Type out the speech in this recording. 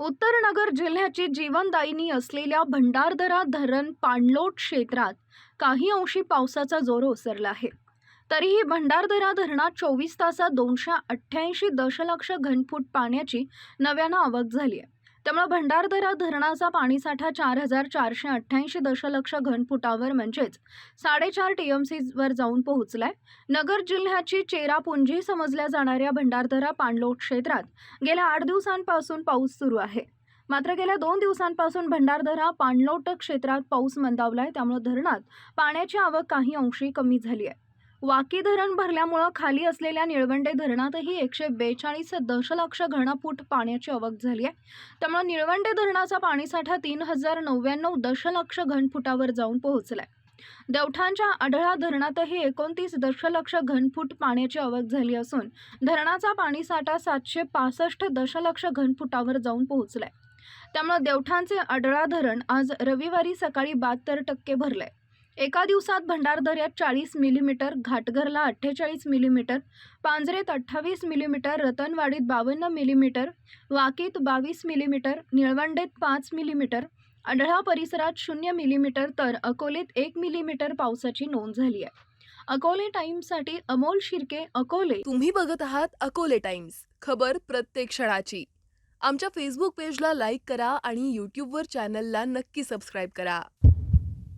उत्तरनगर जिल्ह्याची जीवनदायिनी असलेल्या भंडारदरा धरण पाणलोट क्षेत्रात काही अंशी पावसाचा जोर ओसरला आहे. तरीही भंडारदरा धरणात चोवीस तासात दोनशे अठ्ठ्याऐंशी दशलक्ष घनफूट पाण्याची नव्यानं आवक झाली आहे. त्यामुळे भंडारदरा धरणाचा पाणीसाठा चार हजार चारशे अठ्ठ्याऐंशी दशलक्ष घनफुटावर म्हणजेच साडेचार टी एम जाऊन पोहोचलाय. नगर जिल्ह्याची चेरापुंजी समजल्या जाणाऱ्या भंडारदरा पाणलोट क्षेत्रात गेल्या आठ दिवसांपासून पाऊस सुरू आहे. मात्र गेल्या दोन दिवसांपासून भंडारदरा पाणलोट क्षेत्रात पाऊस मंदावलाय त्यामुळे धरणात पाण्याची आवक काही अंशी कमी झाली आहे. वाकी धरण भरल्यामुळं खाली असलेल्या निळवंडे धरणातही एकशे बेचाळीस दशलक्ष घनफूट पाण्याची आवक झाली आहे. त्यामुळे निळवंडे धरणाचा पाणीसाठा तीन हजार नव्याण्णव दशलक्ष घनफुटावर जाऊन पोहोचलाय. देवठांच्या आढळा धरणातही एकोणतीस दशलक्ष घनफूट पाण्याची आवक झाली असून धरणाचा पाणीसाठा सातशे पासष्ट दशलक्ष घनफुटावर जाऊन पोहोचलाय. त्यामुळे देवठांचे आढळा धरण आज रविवारी सकाळी बहात्तर टक्के भरलंय. एका दिवसात भंडारदऱ्यात चाळीस मिलीमीटर घाटघरला अठ्ठेचाळीस मिलीमीटर पांजरेत अठ्ठावीस मिलीमीटर रतनवाडीत बावन्न मिलीमीटर वाकीत बावीस मिलीमीटर निळवंडेत पाच मिलीमीटर आढळा परिसरात शून्य मिलीमीटर तर अकोलेत एक मिलीमीटर पावसाची नोंद झाली आहे. अकोले टाइम्ससाठी अमोल शिर्के अकोले. तुम्ही बघत आहात अकोले टाइम्स. खबर प्रत्येक क्षणाची. आमच्या फेसबुक पेजला लाईक करा आणि यूट्यूबवर चॅनलला नक्की सबस्क्राईब करा.